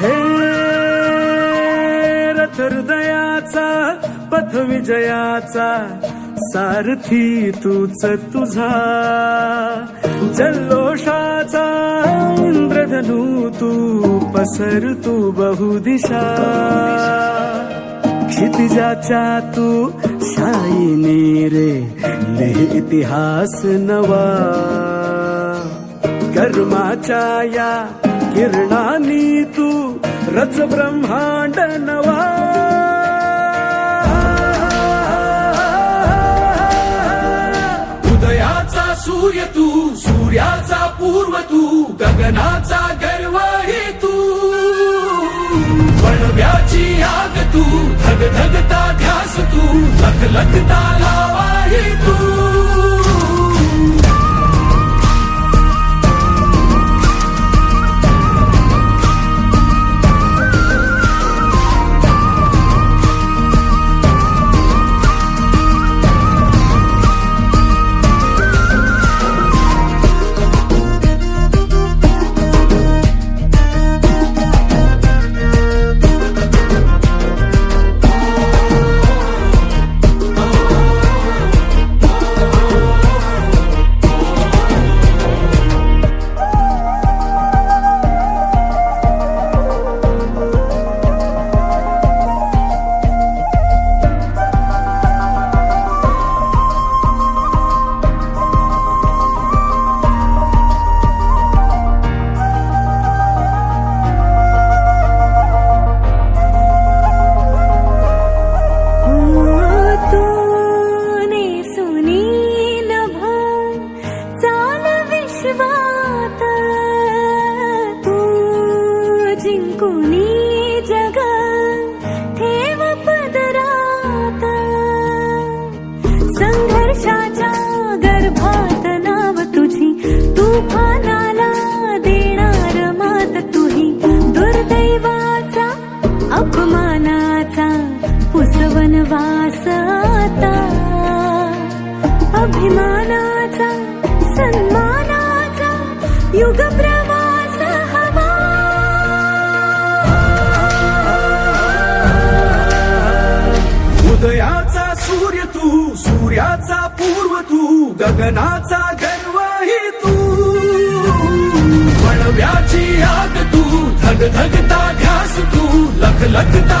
हे रथ हृदयाचा पथ विजयाचा सारथी तूच तुझा. जल्लोषाचा इंद्रधनू तू पसर तू बहुदिशा. क्षितिजाच्या तू शाईनी रे लिह इतिहास नवा. कर्माच्या या किरणानी तू रच ब्रह्मांड नवा. उदयाचा सूर्य तू सूर्याचा पूर्व तू गगनाचा गर्व हे तू. वणव्याची आग तू धग धगता ध्यास तू लख अभिमानाचा सन्मानाचा युग प्रवास हवा. उदयाचा सूर्य तू सूर्याचा पूर्व तू गगनाचा गर्व ही तू. पणव्याची आग तू धग धगता ध्यास तू लख लखता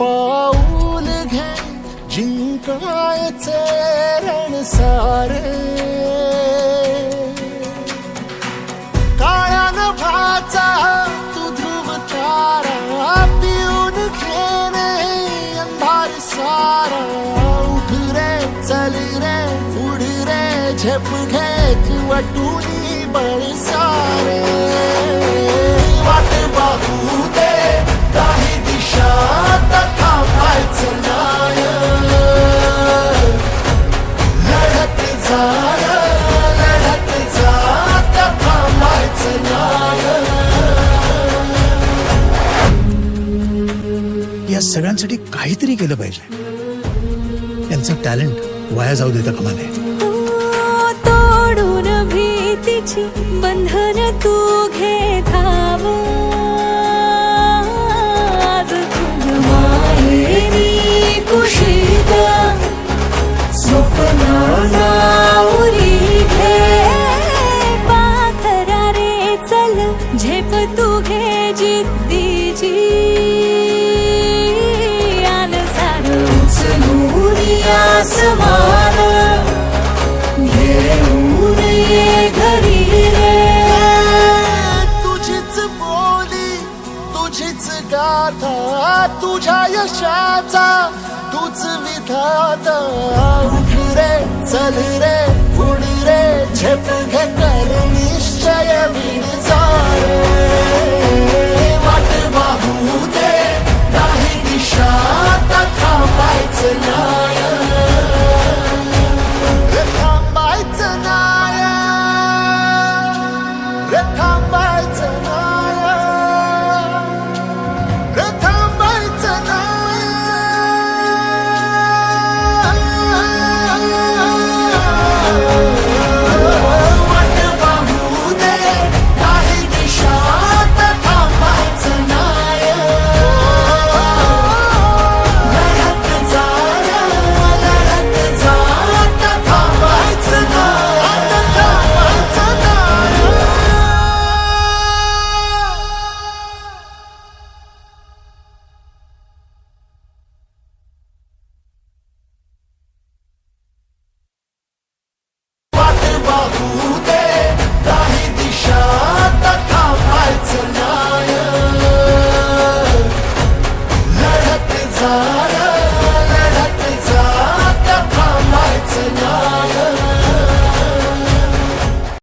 पाऊल घे जिंकायचे रण सारे. काळ्या नभाचा तू ध्रुव तारा पिऊन घेणे अंधार सारा. उठ रे चल रे उड रे झेप घे किंवा टुनी बळ सारे. वाट पाहू या सगळ्यांसाठी काहीतरी केलं पाहिजे. त्यांचं टॅलेंट वाया जाऊ देता कामा नये तोडून भीतीची बंधन तू घे धाव जिद्दीची. आन सान उचलू आसमान घरी तुझीच बोली तुझीच गाथा तुझ्या यशाचा तूच विधाता. उठ रे चल रे पुढे